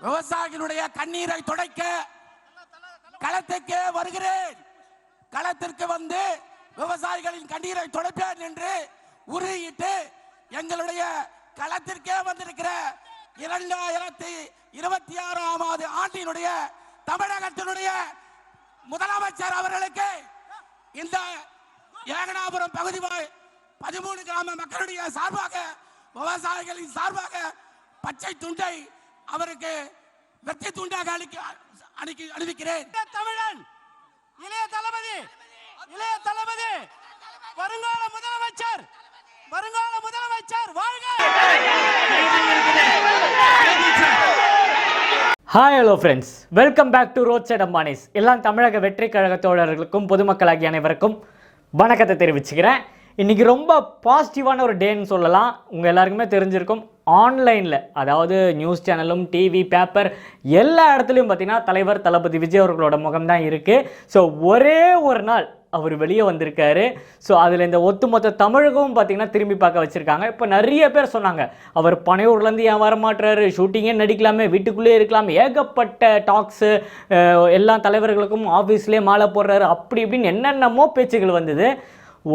விவசாயிகளுடைய கண்ணீரை துடைக்க களத்துக்கு வருகிறேன். களத்திற்கு வந்து விவசாயிகளின் கண்ணீரை துடைப்பேன் என்று உறுதியிட்டு எங்களுடைய களத்திற்கே வந்திருக்கிற இரண்டாயிரத்தி இருபத்தி ஆறாம் ஆண்டினுடைய தமிழகத்தினுடைய முதலமைச்சர் அவர்களுக்கு இந்த ஏகனாபுரம் பகுதி பதிமூணு கிராம மக்களுடைய சார்பாக விவசாயிகளின் சார்பாக பச்சை துண்டை அவருக்கு வெற்றி துண்டாக அளிக்க அளிக்க அணிவிக்கிறேன். தமிழன் இளைய தளபதி இளைய தளபதி வருங்கால முதலமைச்சர் வருங்கால முதலமைச்சர் வாழ்க! Hi hello friends welcome back to road side Ambanis எல்லாம் தமிழக வெற்றி கழக தோழர்களுக்கும் பொதுமக்களாகிய அனைவருக்கும் வணக்கத்தை தெரிவிச்சுக்கிறேன். இன்றைக்கி ரொம்ப பாசிட்டிவான ஒரு டேன்னு சொல்லலாம். உங்கள் எல்லாருக்குமே தெரிஞ்சிருக்கும். ஆன்லைனில் அதாவது நியூஸ் சேனலும் டிவி பேப்பர் எல்லா இடத்துலையும் பார்த்தீங்கன்னா தலைவர் தளபதி விஜய் அவர்களோட முகம் தான் இருக்குது ஸோ ஒரே ஒரு நாள் அவர் வெளியே வந்திருக்காரு. ஸோ அதில் இந்த ஒட்டுமொத்த தமிழகமும் பார்த்தீங்கன்னா திரும்பி பார்க்க வச்சுருக்காங்க. இப்போ நிறைய பேர் சொன்னாங்க அவர் பனையூர்லேருந்து ஏன் வரமாட்டுறாரு ஷூட்டிங்கே நடிக்கலாமே வீட்டுக்குள்ளேயே இருக்கலாம். ஏகப்பட்ட டாக்ஸு எல்லா தலைவர்களுக்கும் ஆஃபீஸ்லேயே மாலை போடுறாரு. அப்படி இப்படின்னு என்னென்னமோ பேச்சுகள் வந்தது.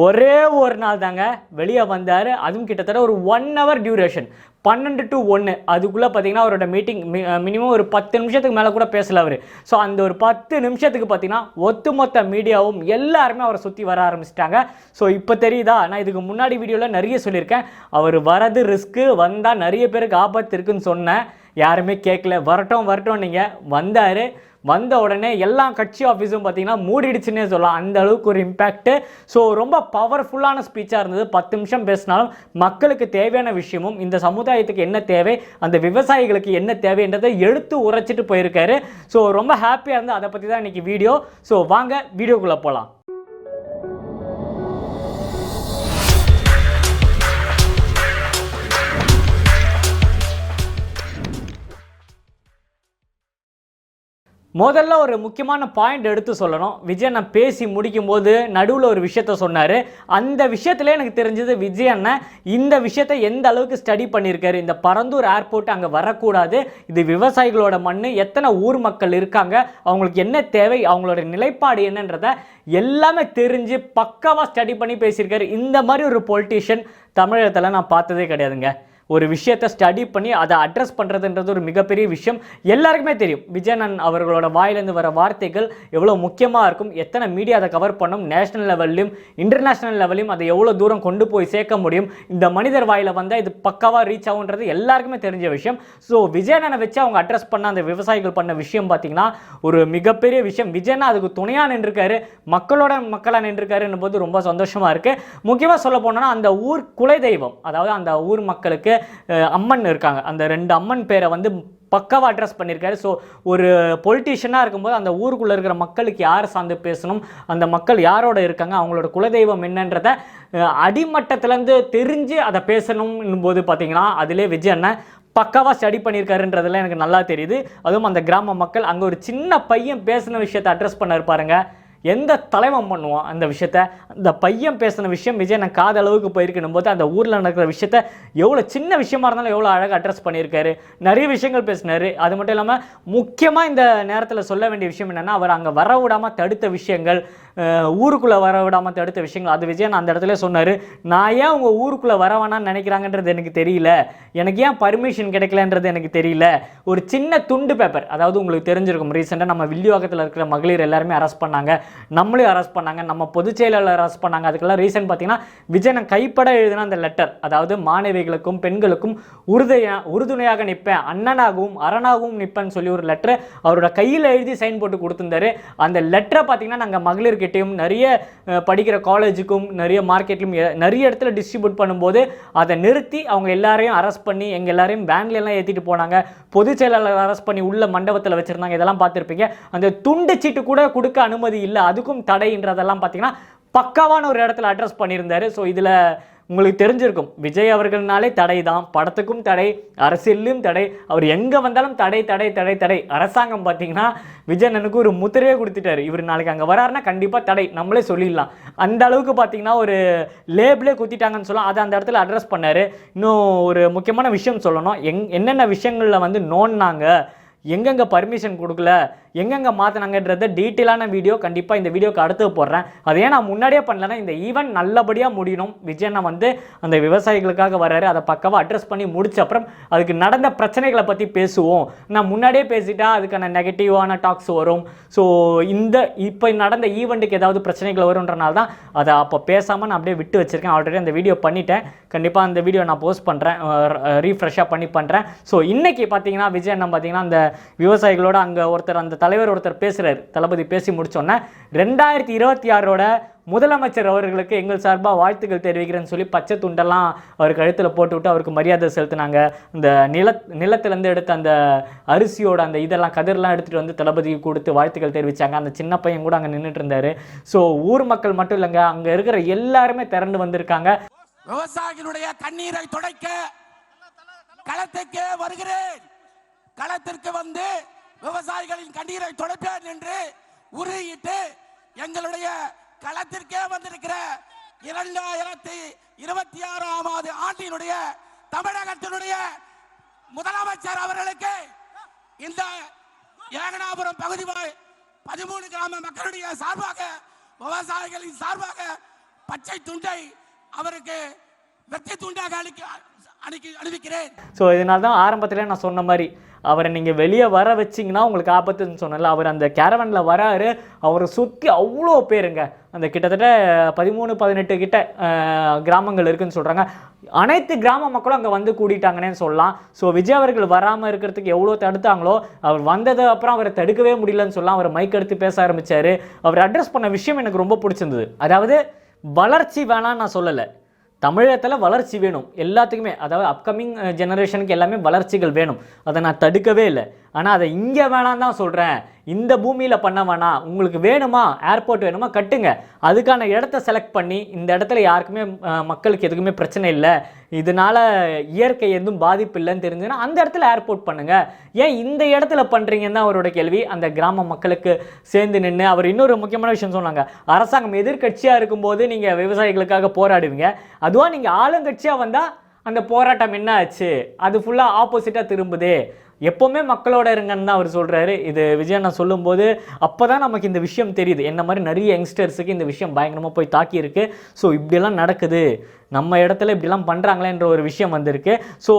ஒரே ஒரு நாள் தாங்க வெளியே வந்தார். அதுவும் கிட்டத்தட்ட ஒரு ஒன் ஹவர் டியூரேஷன் பன்னெண்டு டு ஒன்று அதுக்குள்ளே பார்த்தீங்கன்னா அவரோட மீட்டிங் மினிமம் ஒரு பத்து நிமிஷத்துக்கு மேலே கூட பேசல அவர். ஸோ அந்த ஒரு பத்து நிமிஷத்துக்கு பார்த்தீங்கன்னா ஒட்டுமொத்த மீடியாவும் எல்லாருமே அவரை சுற்றி வர ஆரம்பிச்சிட்டாங்க. ஸோ இப்போ தெரியுதா? நான் இதுக்கு முன்னாடி வீடியோவில் நிறைய சொல்லியிருக்கேன். அவர் வரது ரிஸ்க்கு வந்தால் நிறைய பேருக்கு ஆபத்து இருக்குன்னு சொன்னேன். யாருமே கேட்கல வரட்டும் வரட்டும் நீங்கள் வந்தார். வந்த உடனே எல்லா கட்சி ஆஃபீஸும் பார்த்தீங்கன்னா மூடிடுச்சுன்னே சொல்லலாம். அந்த அளவுக்கு ஒரு இம்பேக்ட்டு ஸோ ரொம்ப பவர்ஃபுல்லான ஸ்பீச்சாக இருந்தது. பத்து நிமிஷம் பேசினாலும் மக்களுக்கு தேவையான விஷயமும் இந்த சமுதாயத்துக்கு என்ன தேவை அந்த விவசாயிகளுக்கு என்ன தேவைன்றதை எடுத்து உரைச்சிட்டு போயிருக்காரு. ஸோ ரொம்ப ஹாப்பியாக இருந்து அதை பற்றி தான் இன்றைக்கி வீடியோ ஸோ வாங்க வீடியோக்குள்ளே போகலாம் முதல்ல ஒரு முக்கியமான பாயிண்ட் எடுத்து சொல்லணும். விஜய் நான் பேசி முடிக்கும் போது நடுவில் ஒரு விஷயத்த சொன்னார். அந்த விஷயத்துல எனக்கு தெரிஞ்சது விஜய் அண்ணன் இந்த விஷயத்தை எந்த அளவுக்கு ஸ்டடி பண்ணியிருக்காரு இந்த பரந்தூர் ஏர்போர்ட் அங்கே வரக்கூடாது. இது விவசாயிகளோட மண் எத்தனை ஊர் மக்கள் இருக்காங்க? அவங்களுக்கு என்ன தேவை? அவங்களோட நிலைப்பாடு என்னன்றத எல்லாமே தெரிஞ்சு பக்காவாக ஸ்டடி பண்ணி பேசியிருக்காரு. இந்த மாதிரி ஒரு பொலிட்டீஷியன் தமிழகத்தில் நான் பார்த்ததே கிடையாதுங்க. ஒரு விஷயத்தை ஸ்டடி பண்ணி அதை அட்ரஸ் பண்ணுறதுன்றது ஒரு மிகப்பெரிய விஷயம். எல்லாருக்குமே தெரியும். விஜயனன் அவர்களோட வாயிலேருந்து வர வார்த்தைகள் எவ்வளோ முக்கியமாக இருக்கும் எத்தனை மீடியா அதை கவர் பண்ணும் நேஷனல் லெவல்லையும் இன்டர்நேஷனல் லெவலையும் அதை எவ்வளோ தூரம் கொண்டு போய் சேர்க்க முடியும் இந்த மனிதர் வாயில் வந்தால் இது பக்காவாக ரீச் ஆகுன்றது எல்லாருக்குமே தெரிஞ்ச விஷயம். ஸோ விஜயனனை வச்சு அவங்க அட்ரஸ் பண்ண அந்த விவசாயிகள் பண்ண விஷயம் பார்த்தீங்கன்னா ஒரு மிகப்பெரிய விஷயம். விஜயனா அதுக்கு துணையாக நின்றுருக்காரு மக்களோட மக்களாக நின்றுருக்காருன்னும் போது ரொம்ப சந்தோஷமாக இருக்குது முக்கியமாக சொல்ல போனோம்னா அந்த ஊர் குலதெய்வம் அதாவது அந்த ஊர் மக்களுக்கு அம்மன் இருக்காங்க. அந்த ரெண்டு அம்மன் பேரை வந்து பக்காவாக அட்ரஸ் பண்ணியிருக்காரு. ஸோ ஒரு பொலிட்டீஷியனாக இருக்கும்போது அந்த ஊருக்குள்ளே இருக்கிற மக்களுக்கு யார் சார்ந்து பேசணும் அந்த மக்கள் யாரோட இருக்காங்க அவங்களோட குலதெய்வம் என்னன்றத அடிமட்டத்திலேருந்து தெரிஞ்சு அதை பேசணும் போது பார்த்தீங்கன்னா அதிலே விஜய் அண்ணன் பக்காவாக ஸ்டடி பண்ணியிருக்காருன்றதெல்லாம் எனக்கு நல்லா தெரியுது. அதுவும் அந்த கிராம மக்கள் அங்கே ஒரு சின்ன பையன் பேசின விஷயத்தை அட்ரஸ் பண்ண இருப்பாருங்க எந்த தலைவன் பண்ணுவான் அந்த விஷயத்த? அந்த பையன் பேசின விஷயம் விஜய் நான் காத அளவுக்கு போயிருக்கணும் போது அந்த ஊரில் நடக்கிற விஷயத்த எவ்வளோ சின்ன விஷயமா இருந்தாலும் எவ்வளோ அழகாக அட்ரஸ் பண்ணியிருக்காரு. நிறைய விஷயங்கள் பேசினார். அது மட்டும் இல்லாமல் முக்கியமாக இந்த நேரத்தில் சொல்ல வேண்டிய விஷயம் என்னென்னா அவர் அங்கே வர விடாமல் தடுத்த விஷயங்கள் ஊருக்குள்ளே வர விடாமல் தடுத்த விஷயங்கள். அது விஜயன் அந்த இடத்துல சொன்னார் நான் ஏன் உங்கள் ஊருக்குள்ளே வரவேணான்னு நினைக்கிறாங்கன்றது எனக்கு தெரியல. எனக்கு ஏன் பர்மிஷன் கிடைக்கலன்றது எனக்கு தெரியல. ஒரு சின்ன துண்டு பேப்பர் அதாவது உங்களுக்கு தெரிஞ்சிருக்கும் ரீசெண்டாக நம்ம வில்லிவாக்கத்தில் இருக்கிற மகளிர் எல்லாருமே அரெஸ்ட் பண்ணாங்க. நம்மளையும் அரெஸ்ட் பண்ணாங்க. நம்ம பொதுச் செயலாளர் அரெஸ்ட் பண்ணாங்க. அதுக்கெல்லாம் ரீசன் பார்த்தீங்கன்னா விஜயன் கைப்பட எழுதின அந்த லெட்டர் அதாவது மாணவிகளுக்கும் பெண்களுக்கும் உறுதுணையா உறுதுணையாக நிற்பேன் அண்ணனாகவும் அரணாகவும் நிற்பேன்னு சொல்லி ஒரு லெட்டர் அவரோட கையில் எழுதி சைன் போட்டு கொடுத்துருந்தாரு. அந்த லெட்டரை பார்த்தீங்கன்னா நாங்கள் மார்க்கெட்டையும் நிறைய படிக்கிற காலேஜுக்கும் நிறைய மார்க்கெட்லையும் நிறைய இடத்துல டிஸ்ட்ரிபியூட் பண்ணும்போது அதை நிறுத்தி அவங்க எல்லாரையும் அரெஸ்ட் பண்ணி எங்கள் எல்லாரையும் வேன்ல ஏற்றிட்டு போனாங்க. பொதுச் செயலாளர் அரெஸ்ட் பண்ணி உள்ள மண்டபத்தில் வச்சுருந்தாங்க. இதெல்லாம் பார்த்துருப்பீங்க. அந்த துண்டு சீட்டு கூட கொடுக்க அனுமதி இல்லை. அதுக்கும் தடைன்றதெல்லாம் பார்த்தீங்கன்னா பக்காவான ஒரு இடத்துல அட்ரஸ் பண்ணியிருந்தாரு. ஸோ இதில் உங்களுக்கு தெரிஞ்சிருக்கும். விஜய் அவர்கள்னாலே தடை தான். படத்துக்கும் தடை அரசியலிலும் தடை. அவர் எங்கே வந்தாலும் தடை தடை தடை தடை. அரசாங்கம் பார்த்தீங்கன்னா விஜய் அண்ணனுக்கு ஒரு முத்திரையே கொடுத்துட்டாரு. இவர் நாளைக்கு அங்கே வராருன்னா கண்டிப்பாக தடை. நம்மளே சொல்லிடலாம். அந்த அளவுக்கு பார்த்தீங்கன்னா ஒரு லேபிளே குத்திட்டாங்கன்னு சொல்லலாம். அதை அந்த இடத்துல அட்ரஸ் பண்ணார். இன்னும் ஒரு முக்கியமான விஷயம் சொல்லணும். எங் என்னென்ன விஷயங்களில் வந்து நோன்னாங்க எங்கெங்கே பர்மிஷன் கொடுக்கல எங்கெங்கே மாற்றினாங்கன்றத டீட்டெயிலான வீடியோ கண்டிப்பாக இந்த வீடியோக்கு அடுத்து போடுறேன். அதே நான் முன்னாடியே பண்ணலன்னா இந்த ஈவெண்ட் நல்லபடியாக முடியணும். விஜயண்ணா வந்து அந்த விவசாயிகளுக்காக வர்றாரு. அதை பக்கவாக அட்ரஸ் பண்ணி முடிச்ச அப்புறம் அதுக்கு நடந்த பிரச்சனைகளை பற்றி பேசுவோம். நான் முன்னாடியே பேசிட்டா அதுக்கான நெகட்டிவான டாக்ஸ் வரும். ஸோ இந்த இப்போ நடந்த ஈவெண்ட்டுக்கு ஏதாவது பிரச்சனைகள் வரும்ன்றனால தான் அதை அப்போ பேசாமல் நான் அப்படியே விட்டு வச்சுருக்கேன். ஆல்ரெடி அந்த வீடியோ பண்ணிட்டேன். கண்டிப்பாக அந்த வீடியோ நான் போஸ்ட் பண்ணுறேன் ரீஃப்ரெஷ்ஷாக பண்ணி பண்ணுறேன் ஸோ இன்றைக்கி பார்த்தீங்கன்னா விஜய் என்ன பார்த்தீங்கன்னா அந்த விவசாயிகளோட அங்கே ஒருத்தர் அந்த தலைவர் ஒருத்தர் பேசுகிறார் தளபதி பேசி முடிச்சோன்னே ரெண்டாயிரத்தி இருபத்தி ஆறோட முதலமைச்சர் அவர்களுக்கு எங்கள் சார்பாக வாழ்த்துக்கள் தெரிவிக்கிறேன்னு சொல்லி பச்சை துண்டெல்லாம் அவர் கழுத்தில் போட்டு விட்டு அவருக்கு மரியாதை செலுத்தினாங்க. இந்த நில நிலத்திலேருந்து எடுத்த அந்த அரிசியோட அந்த இதெல்லாம் கதிரெலாம் எடுத்துகிட்டு வந்து தளபதிக்கு கொடுத்து வாழ்த்துக்கள் தெரிவித்தாங்க அந்த சின்ன பையன் கூட அங்கே நின்றுட்டு இருந்தார் ஸோ ஊர் மக்கள் மட்டும் இல்லைங்க அங்கே இருக்கிற எல்லாருமே திரண்டு வந்திருக்காங்க. விவசாயிகளுடைய கண்ணீரை துடைக்க களத்துக்கு வருகிறேன். களத்திற்கு வந்து விவசாயிகளின் கண்ணீரை துடைப்பேன் என்று உறுதியிட்டு எங்களுடைய களத்திற்கே வந்திருக்கிற இரண்டாயிரத்தி இருபத்தி ஆறாம் ஆண்டினுடைய தமிழகத்தினுடைய முதலமைச்சர் அவர்களுக்கு இந்த ஏகனாபுரம் பகுதி பதிமூணு கிராம மக்களுடைய சார்பாக விவசாயிகளின் சார்பாக பச்சை துண்டை அவருக்கு வெற்றி துண்டாக அளிக்க அனுப்பி அணிவிக்கிறேன். ஸோ இதனால தான் ஆரம்பத்தில் நான் சொன்ன மாதிரி அவரை நீங்கள் வெளியே வர வச்சிங்கன்னா உங்களுக்கு ஆபத்துன்னு சொன்னல அவர் அந்த கேரவனில் வராரு. அவரை சுற்றி அவ்வளோ பேருங்க. அந்த கிட்டத்தட்ட பதிமூணு பதினெட்டு கிட்ட கிராமங்கள் இருக்குதுன்னு சொல்கிறாங்க அனைத்து கிராம மக்களும் அங்கே வந்து கூடிட்டாங்கன்னே சொல்லலாம். ஸோ விஜய் அவர்கள் வராமல் இருக்கிறதுக்கு எவ்வளோ தடுத்தாங்களோ அவர் வந்தது அப்புறம் அவரை தடுக்கவே முடியலன்னு சொல்லலாம். அவர் மைக் எடுத்து பேச ஆரம்பித்தார் அவர் அட்ரஸ் பண்ண விஷயம் எனக்கு ரொம்ப பிடிச்சிருந்தது. அதாவது வளர்ச்சி வேணான்னு நான் சொல்லலை. தமிழகத்தில் வளர்ச்சி வேணும். எல்லாத்துக்குமே அதாவது அப்கமிங் ஜெனரேஷனுக்கு எல்லாமே வளர்ச்சிகள் வேணும். அதை நான் தடுக்கவே இல்லை. ஆனால் அதை இங்கே வேணாம் தான் சொல்கிறேன் இந்த பூமியில் பண்ண வேணாம். உங்களுக்கு வேணுமா? ஏர்போர்ட் வேணுமா? கட்டுங்க. அதுக்கான இடத்த செலக்ட் பண்ணி இந்த இடத்துல யாருக்குமே மக்களுக்கு எதுக்குமே பிரச்சனை இல்லை. இதனால் இயற்கை எதுவும் பாதிப்பு இல்லைன்னு தெரிஞ்சுன்னா அந்த இடத்துல ஏர்போர்ட் பண்ணுங்கள் ஏன் இந்த இடத்துல பண்ணுறீங்கன்னு தான் அவரோட கேள்வி. அந்த கிராம மக்களுக்கு சேர்ந்து நின்று அவர் இன்னொரு முக்கியமான விஷயம் சொன்னாங்க. அரசாங்கம் எதிர்க்கட்சியாக இருக்கும்போது நீங்கள் விவசாயிகளுக்காக போராடுவீங்க. அதுவாக நீங்கள் ஆளுங்கட்சியாக வந்தால் அந்த போராட்டம் என்ன ஆச்சு அது ஃபுல்லாக ஆப்போசிட்டாக திரும்புதே. எப்போவுமே மக்களோட இருங்கன்னு தான் அவர் சொல்கிறாரு இது விஜய் நான் சொல்லும்போது அப்போ தான் நமக்கு இந்த விஷயம் தெரியுது. என்ன மாதிரி நிறைய யங்ஸ்டர்ஸுக்கு இந்த விஷயம் பயங்கரமாக போய் தாக்கியிருக்கு. ஸோ இப்படியெல்லாம் நடக்குது. நம்ம இடத்துல இப்படிலாம் பண்ணுறாங்களேன்ற ஒரு விஷயம் வந்திருக்கு. ஸோ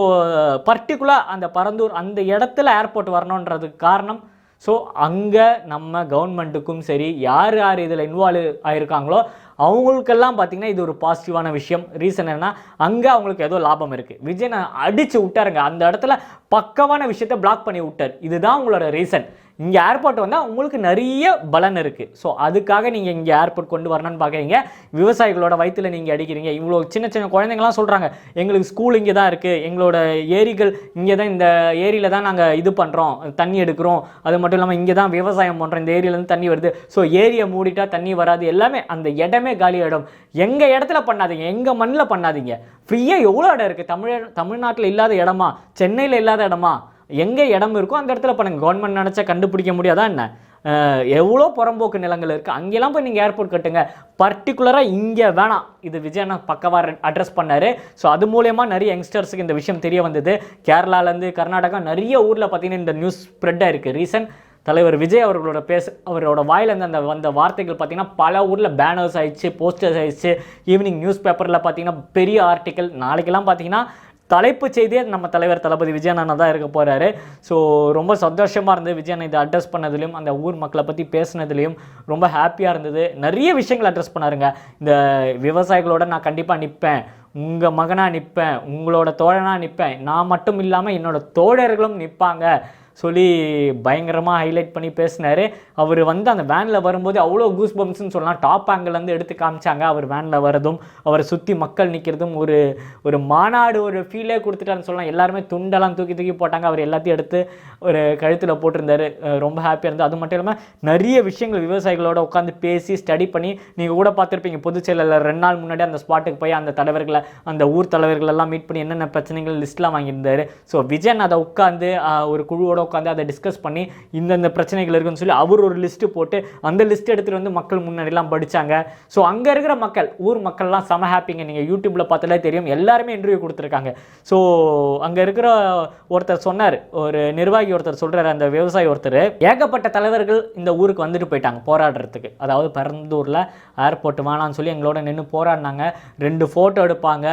பர்டிகுலர் அந்த பரந்தூர் அந்த இடத்துல ஏர்போர்ட் வரணுன்றதுக்கு காரணம். ஸோ அங்கே நம்ம கவர்மெண்ட்டுக்கும் சரி யார் யார் இதில் இன்வால்வ் ஆயிருக்காங்களோ அவங்களுக்கெல்லாம் பார்த்திங்கன்னா இது ஒரு பாசிட்டிவான விஷயம். ரீசன் என்னென்னா அங்கே அவங்களுக்கு ஏதோ லாபம் இருக்குது விஜய் அடித்து விட்டாருங்க. அந்த இடத்துல பக்கவான விஷயத்தை பிளாக் பண்ணி விட்டார். இதுதான் உங்களோட ரீசன் இங்கே ஏர்போர்ட் வந்தால் உங்களுக்கு நிறைய பலன் இருக்குது ஸோ அதுக்காக நீங்கள் இங்கே ஏர்போர்ட் கொண்டு வரணும்னு பார்க்குறீங்க விவசாயிகளோட வயிற்றில் நீங்கள் அடிக்கிறீங்க. இவ்வளோ சின்ன சின்ன குழந்தைங்களாம் சொல்கிறாங்க எங்களுக்கு ஸ்கூல் இங்கே தான் இருக்குது எங்களோட ஏரிகள் இங்கே தான் இந்த ஏரியில் தான் நாங்கள் இது பண்ணுறோம் தண்ணி எடுக்கிறோம். அது மட்டும் இல்லாமல் இங்கே தான் விவசாயம் பண்ணுறோம் இந்த ஏரியிலேருந்து தண்ணி வருது. ஸோ ஏரியை மூடிட்டால் தண்ணி வராது. எல்லாமே அந்த இடமே காலி இடம் எங்கள் இடத்துல பண்ணாதீங்க. எங்கள் மண்ணில் பண்ணாதீங்க. ஃப்ரீயாக எவ்வளோ இடம் இருக்குது தமிழ் தமிழ்நாட்டில் இல்லாத இடமா? சென்னையில் இல்லாத இடமா? எங்கே இடம் இருக்கோ அந்த இடத்துல பண்ணுங்க. கவர்மெண்ட் நினச்சா கண்டுபிடிக்க முடியாதா என்ன? எவ்வளோ புறம்போக்கு நிலங்கள் இருக்குது அங்கெல்லாம் போய் நீங்கள் ஏர்போர்ட் கட்டுங்க. பர்டிகுலராக இங்கே வேணாம். இது விஜய் நான் பக்கவாக அட்ரஸ் பண்ணார். ஸோ அது மூலயமா நிறைய யங்ஸ்டர்ஸுக்கு இந்த விஷயம் தெரிய வந்தது. கேரளாலேருந்து கர்நாடகா நிறைய ஊரில் பார்த்தீங்கன்னா இந்த நியூஸ் ஸ்ப்ரெட்டாக இருக்குது ரீசன் தலைவர் விஜய் அவர்களோட பேச அவரோட வாயிலேருந்து அந்த வந்த வார்த்தைகள் பார்த்திங்கன்னா பல ஊரில் பேனர்ஸ் ஆயிடுச்சு போஸ்டர்ஸ் ஆயிடுச்சு. ஈவினிங் நியூஸ் பேப்பரில் பார்த்தீங்கன்னா பெரிய ஆர்டிக்கல் நாளைக்கெல்லாம் பார்த்தீங்கன்னா தலைப்புச் செய்தியே நம்ம தலைவர் தளபதி விஜயண்ணா தான் இருக்க போகிறாரு ஸோ ரொம்ப சந்தோஷமாக இருந்தது விஜயண்ணா இதை அட்ரஸ் பண்ணதுலையும் அந்த ஊர் மக்களை பற்றி பேசுனதுலையும். ரொம்ப ஹாப்பியாக இருந்தது. நிறைய விஷயங்கள் அட்ரஸ் பண்ணாருங்க. இந்த விவசாயிகளோட நான் கண்டிப்பாக நிற்பேன் உங்கள் மகனாக நிற்பேன் உங்களோட தோழனாக நிற்பேன் நான் மட்டும் இல்லாமல் என்னோட தோழர்களும் நிற்பாங்க சொல்லி பயங்கரமாக ஹைலைட் பண்ணி பேசினார். அவர் வந்து அந்த வேனில் வரும்போது அவ்வளோ கூஸ் பம்ப்ஸ்னு சொல்லலாம். டாப் ஆங்கிள்லேருந்து எடுத்து காமிச்சாங்க. அவர் வேனில் வரதும் அவரை சுற்றி மக்கள் நிற்கிறதும் ஒரு ஒரு மாநாடு ஒரு ஃபீலே கொடுத்துட்டாருன்னு சொல்லலாம். எல்லாருமே துண்டெல்லாம் தூக்கி தூக்கி போட்டாங்க. அவர் எல்லாத்தையும் எடுத்து ஒரு கழுத்தில் போட்டிருந்தாரு. ரொம்ப ஹாப்பியாக இருந்தது. அது மட்டும் இல்லாமல் நிறைய விஷயங்கள் விவசாயிகளோட உட்காந்து பேசி ஸ்டடி பண்ணி நீங்கள் கூட பார்த்துருப்பீங்க. பொதுச் ரெண்டு நாள் முன்னாடி அந்த ஸ்பாட்டுக்கு போய் அந்த தலைவர்களை அந்த ஊர் தலைவர்களெல்லாம் மீட் பண்ணி என்னென்ன பிரச்சனைகள் லிஸ்ட்லாம் வாங்கியிருந்தாரு. ஸோ விஜயன் அதை உட்காந்து ஒரு குழுவோட உட்காந்து அதை டிஸ்கஸ் பண்ணி இந்தந்த பிரச்சனைகள் இருக்குன்னு சொல்லி அவர் ஒரு லிஸ்ட்டு போட்டு அந்த லிஸ்ட் எடுத்துகிட்டு வந்து மக்கள் முன்னாடிலாம் படித்தாங்க ஸோ அங்கே இருக்கிற மக்கள் ஊர் மக்கள்லாம் செம ஹாப்பிங்க நீங்கள் யூடியூப்பில் பார்த்தாலே தெரியும். எல்லாருமே இன்டர்வியூ கொடுத்துருக்காங்க. ஸோ அங்கே இருக்கிற ஒருத்தர் சொன்னார். ஒரு நிர்வாகி ஒருத்தர் சொல்கிறார் அந்த விவசாயி ஒருத்தர் ஏகப்பட்ட தலைவர்கள் இந்த ஊருக்கு வந்துட்டு போயிட்டாங்க போராடுறதுக்கு. அதாவது பரந்தூரில் ஏர்போர்ட் வேணாம்னு சொல்லி எங்களோட நின்று போராடினாங்க. ரெண்டு ஃபோட்டோ எடுப்பாங்க.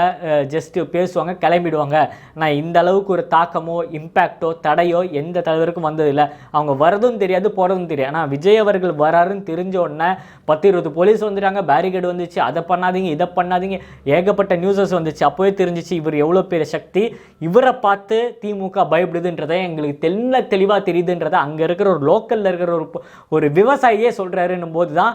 ஜஸ்ட்டு பேசுவாங்க கிளம்பிடுவாங்க. நான் இந்த அளவுக்கு ஒரு தாக்கமோ இம்பேக்டோ தடையோ எந்த தலைவருக்கும் வந்ததில்லை. அவங்க வரதும் தெரியாது போகிறதும் தெரியாது. ஆனால் விஜய் அவர்கள் வராருன்னு தெரிஞ்ச உடனே பத்து இருபது போலீஸ் வந்துட்டாங்க பேரிகேடு வந்துச்சு அதை பண்ணாதீங்க இதை பண்ணாதீங்க ஏகப்பட்ட நியூஸஸ் வந்துச்சு. அப்போவே தெரிஞ்சிச்சு இவர் எவ்வளோ பெரிய சக்தி. இவரை பார்த்து திமுக பயப்படுதுன்றதை எங்களுக்கு தெல்ல தெளிவாக தெரியுதுன்றதை அங்கே இருக்கிற ஒரு லோக்கலில் இருக்கிற ஒரு ஒரு விவசாயியே சொல்கிறாருன்னும் போது தான்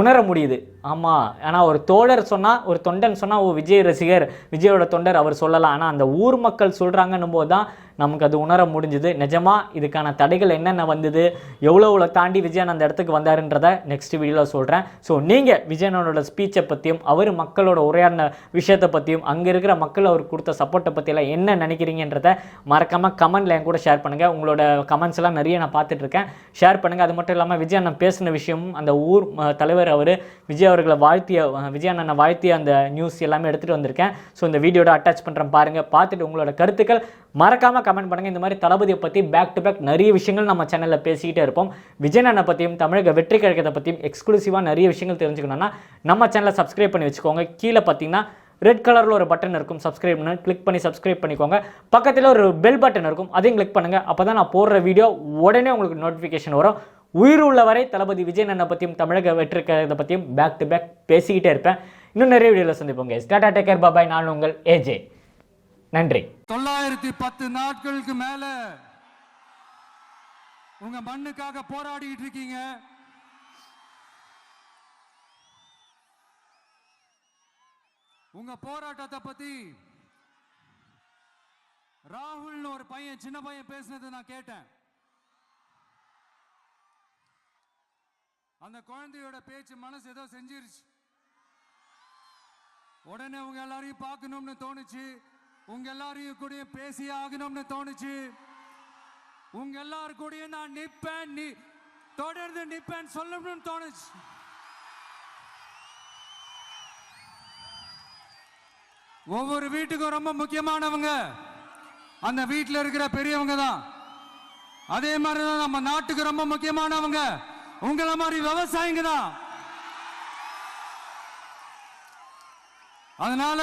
உணர முடியுது. ஆமாம் ஆனால் ஒரு தோழர் சொன்னால் ஒரு தொண்டன் சொன்னால் ஓ விஜய் ரசிகர் விஜயோட தொண்டர் அவர் சொல்லலாம். ஆனால் அந்த ஊர் மக்கள் சொல்கிறாங்கன்னும் போது தான் நமக்கு அது உணர முடிஞ்சுது. நிஜமாக இதுக்கான தடைகள் என்னென்ன வந்தது? எவ்வளோ எவ்வளோ தாண்டி விஜயன் அந்த இடத்துக்கு வந்தாருன்றதை நெக்ஸ்ட் வீடியோவில் சொல்கிறேன் ஸோ நீங்கள் விஜயனோட ஸ்பீச்சை பற்றியும் அவர் மக்களோட உரையாடின விஷயத்தை பற்றியும் அங்கே இருக்கிற மக்கள் அவர் கொடுத்த சப்போர்ட்டை பற்றியெல்லாம் என்ன நினைக்கிறீங்கன்றதை மறக்காமல் கமெண்ட்ல என் கூட ஷேர் பண்ணுங்கள் உங்களோட கமெண்ட்ஸ் எல்லாம் நிறைய நான் பார்த்துட்ருக்கேன் ஷேர் பண்ணுங்கள் அது மட்டும் இல்லாமல் விஜய் அண்ணன் பேசின விஷயமும் அந்த ஊர் தலைவர் அவர் விஜய் அவர்களை வாழ்த்திய விஜய் அண்ணனை வாழ்த்திய அந்த நியூஸ் எல்லாமே எடுத்துகிட்டு வந்திருக்கேன். ஸோ இந்த வீடியோட அட்டாச் பண்ணுறேன் பாருங்கள் பார்த்துட்டு உங்களோட கருத்துக்கள் மறக்காமல் கமெண்ட் பண்ணுங்கள் இந்த மாதிரி தளபதியை பற்றி பேக் டு பேக் நிறைய விஷயங்கள் நம்ம சேனலில் பேசிக்கிட்டே இருப்போம். விஜய் அண்ணனை பற்றியும் தமிழக வெற்றி கழகத்தை பற்றியும் எக்ஸ்க்ளூசிவாக நிறைய விஷயங்கள் தெரிஞ்சுக்கணும்னா நம்ம சேனலை சப்ஸ்கிரைப் பண்ணி வச்சுக்கோங்க. கீழே பார்த்தீங்கன்னா ரெட் கலரில் ஒரு பட்டன் இருக்கும். சப்ஸ்கிரைப் பண்ணு. கிளிக் பண்ணி சப்ஸ்கிரைப் பண்ணிக்கோங்க. பக்கத்தில் ஒரு பெல் பட்டன் இருக்கும். அதையும் கிளிக் பண்ணுங்கள் அப்போ தான் நான் போடுற வீடியோ உடனே உங்களுக்கு நோட்டிஃபிகேஷன் வரும். உயிர் உள்ளவரை தளபதி விஜய் அண்ணனை பற்றியும் தமிழக வெற்றி பற்றியும் பேக் டு பேக் பேசிக்கிட்டே இருப்பேன். இன்னும் நிறைய வீடியோவில் சந்திப்போங்க ஸ்டாட்டா டாடா கேர் பாபாய் நான் உங்கள் ஏஜே நன்றி. தொள்ளாயிரத்தி பத்து நாட்களுக்கு மேல உங்க மண்ணுக்காக போராடிட்டு இருக்கீங்க. உங்க போராட்டத்தை பத்தி ராகுல்னு ஒரு பையன் சின்ன பையன் பேசினதை நான் கேட்டேன். அந்த குழந்தையோட பேச்சு மனசு ஏதோ செஞ்சிருச்சு. உடனே உங்க எல்லாரையும் பார்க்கணும்னு தோணுச்சு. உங்க எல்லாரையும் கூட பேசி ஆகணும்னு தோணுச்சு. உங்க எல்லாரு கூடயும் நான் நிற்பேன் நீ தொடர்ந்து நிற்பேன் சொல்லணும்னு தோணுச்சு. ஒவ்வொரு வீட்டுக்கும் ரொம்ப முக்கியமானவங்க அந்த வீட்டில் இருக்கிற பெரியவங்க தான். அதே மாதிரி தான் நம்ம நாட்டுக்கு ரொம்ப முக்கியமானவங்க. உங்கள மாதிரி விவசாயிங்க தான். அதனால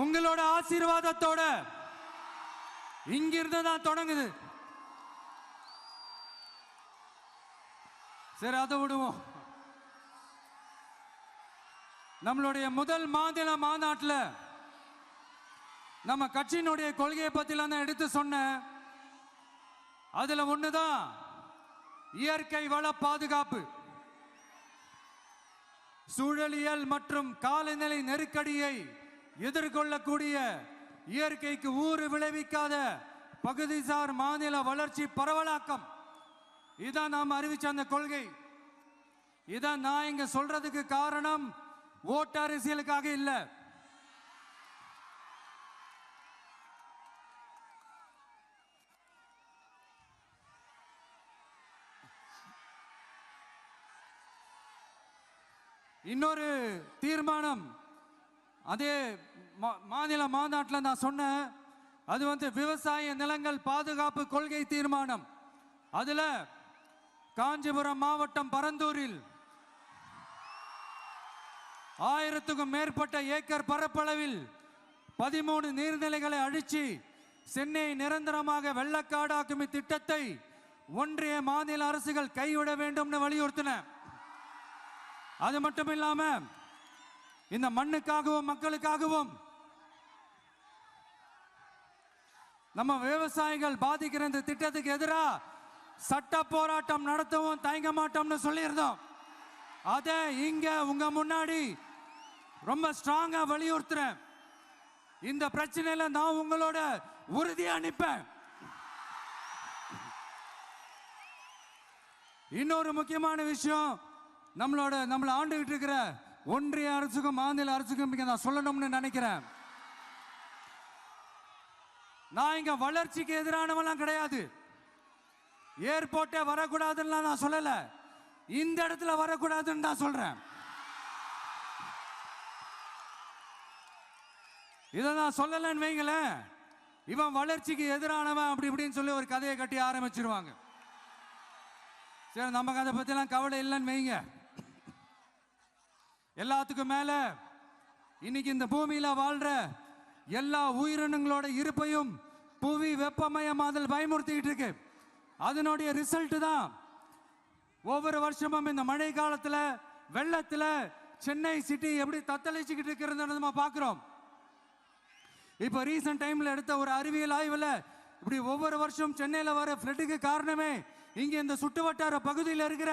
உங்களோட ஆசீர்வாதத்தோட இங்கிருந்து தான் தொடங்குது. சரி அதை விடுவோம். நம்மளுடைய முதல் மாநில மாநாட்டில் நம்ம கட்சியினுடைய கொள்கையை பத்திலாம் தான் எடுத்து சொன்னேன். அதுல ஒண்ணுதான் இயற்கை வள பாதுகாப்பு. சூழலியல் மற்றும் காலநிலை நெருக்கடியை எதிர்கொள்ளக்கூடிய இயற்கைக்கு ஊறு விளைவிக்காத பகுதிசார் மாநில வளர்ச்சி பரவலாக்கம். இதான் நாம் அறிவிச்ச அந்த கொள்கை. இதான் நான் இங்க சொல்றதுக்கு காரணம். ஓட்டு அரசியலுக்காக இல்ல. இன்னொரு தீர்மானம். அதே மா- மாநில மாநாட்டில் நான் சொன்னேன் அது வந்து விவசாய நிலங்கள் பாதுகாப்பு கொள்கை தீர்மானம். அதில் காஞ்சிபுரம் மாவட்டம் பரந்தூரில் ஆயிரத்துக்கும் மேற்பட்ட ஏக்கர் பரப்பளவில் பதிமூணு நீர்நிலைகளை அழிச்சு சென்னை நிரந்தரமாக வெள்ளக்காடாக்கும் இத்திட்டத்தை ஒன்றிய மாநில அரசுகள் கைவிட வேண்டும்னு வலியுறுத்தின. அது மட்டும் இல்லாமல் இந்த மண்ணுக்காகவும் மக்களுக்காகவும். நம்ம விவசாயிகள் பாதிக்கிற இந்த திட்டத்துக்கு எதிராக சட்ட போராட்டம் நடத்தவும் தயங்க மாட்டோம்னு சொல்லியிருந்தோம். அதை இங்க உங்க முன்னாடி ரொம்ப ஸ்ட்ராங்கா வலியுறுத்துறேன். இந்த பிரச்சனையில நான் உங்களோட உறுதியா நிற்பேன் இன்னொரு முக்கியமான விஷயம் நம்மளோட நம்மளை ஆண்டுகிட்டு இருக்கிற ஒன்றிய அரசுக்கும் மாநில அரசுக்கும் இங்கே நான் சொல்லணும்னு நினைக்கிறேன். நான் இங்க வளர்ச்சிக்கு எதிரானவெல்லாம் கிடையாது. ஏர்போர்ட்டே வரக்கூடாதுன்னு நான் சொல்லல. இந்த இடத்துல வரக்கூடாதுன்னு தான் சொல்றேன். இதை நான் சொல்லலைன்னு வைங்களேன். இவன் வளர்ச்சிக்கு எதிரானவன் அப்படி இப்படின்னு சொல்லி ஒரு கதையை கட்டி ஆரம்பிச்சிருவாங்க. சரி நமக்கு அதை பத்திலாம் கவலை இல்லைன்னு வைங்க. எல்லாத்துக்கும் மேல இன்னைக்கு இந்த பூமியில வாழ்ற எல்லா உயிரினங்களோட இருப்பையும் புவி வெப்பமயமாதல் பயமுறுத்திக்கிட்டு இருக்கு. அதனுடைய ரிசல்ட் தான் ஒவ்வொரு வருஷமும் இந்த மழை காலத்துல வெள்ளத்துல சென்னை சிட்டி எப்படி தத்தளிச்சுக்கிட்டு இருக்கிறது நம்ம பார்க்குறோம். இப்போ ரீசன்ட் டைம்ல எடுத்த ஒரு அறிவியல் ஆய்வுல இப்படி ஒவ்வொரு வருஷம் சென்னையில வர ஃப்ளட்டுக்கு காரணமே இங்க இந்த சுற்றுவட்டார பகுதியில் இருக்கிற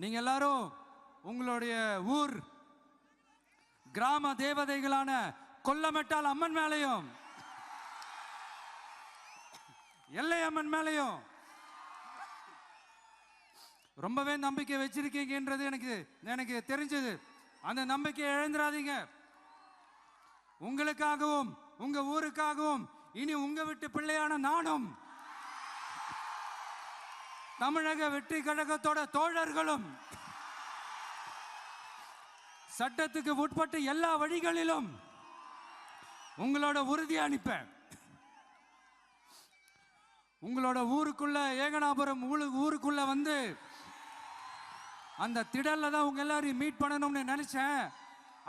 நீங்க எல்லாரும் உங்களுடைய ஊர் கிராம தேவதைகளான கொல்லமெட்டால் அம்மன் மேலையும் எல்லை அம்மன் மேலையும். ரொம்பவே நம்பிக்கை வச்சிருக்கீங்கன்றது எனக்கு எனக்கு தெரிஞ்சது. அந்த நம்பிக்கையை இழந்துடாதீங்க. உங்களுக்காகவும் உங்க ஊருக்காகவும் இனி உங்க விட்டு பிள்ளையான நானும் தமிழக வெற்றி கழகத்தோட தோழர்களும் சட்டத்துக்கு உட்பட்டு எல்லா வழிகளிலும் உங்களோட உறுதி அனுப்பேன் உங்களோட ஊருக்குள்ள ஏகனாபுரம் ஊருக்குள்ள வந்து அந்த திடல்ல தான் உங்க எல்லாரையும் மீட் பண்ணணும்னு நினைச்சேன்.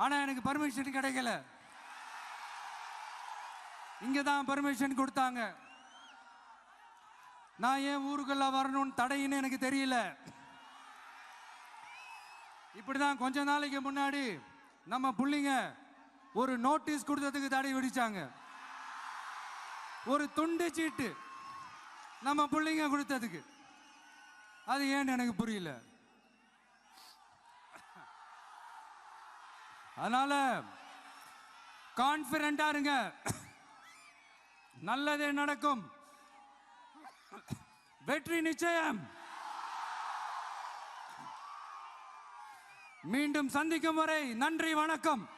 ஆனா எனக்கு பர்மிஷன் கிடைக்கல. இங்கே தான் பர்மிஷன் கொடுத்தாங்க. நான் ஏன் ஊருக்குள்ள வரணும்னு தடையின்னு எனக்கு தெரியல. இப்படிதான் கொஞ்ச நாளைக்கு முன்னாடி நம்ம புள்ளிங்க ஒரு நோட்டீஸ் கொடுத்ததுக்கு தடை விடிச்சாங்க. ஒரு துண்டு சீட்டு நம்ம பிள்ளைங்க கொடுத்ததுக்கு. அது ஏன்னு எனக்கு புரியல. அதனால கான்பிடண்டா இருங்க. நல்லதே நடக்கும். வெற்றி நிச்சயம். மீண்டும் சந்திக்கும் வரை நன்றி வணக்கம்.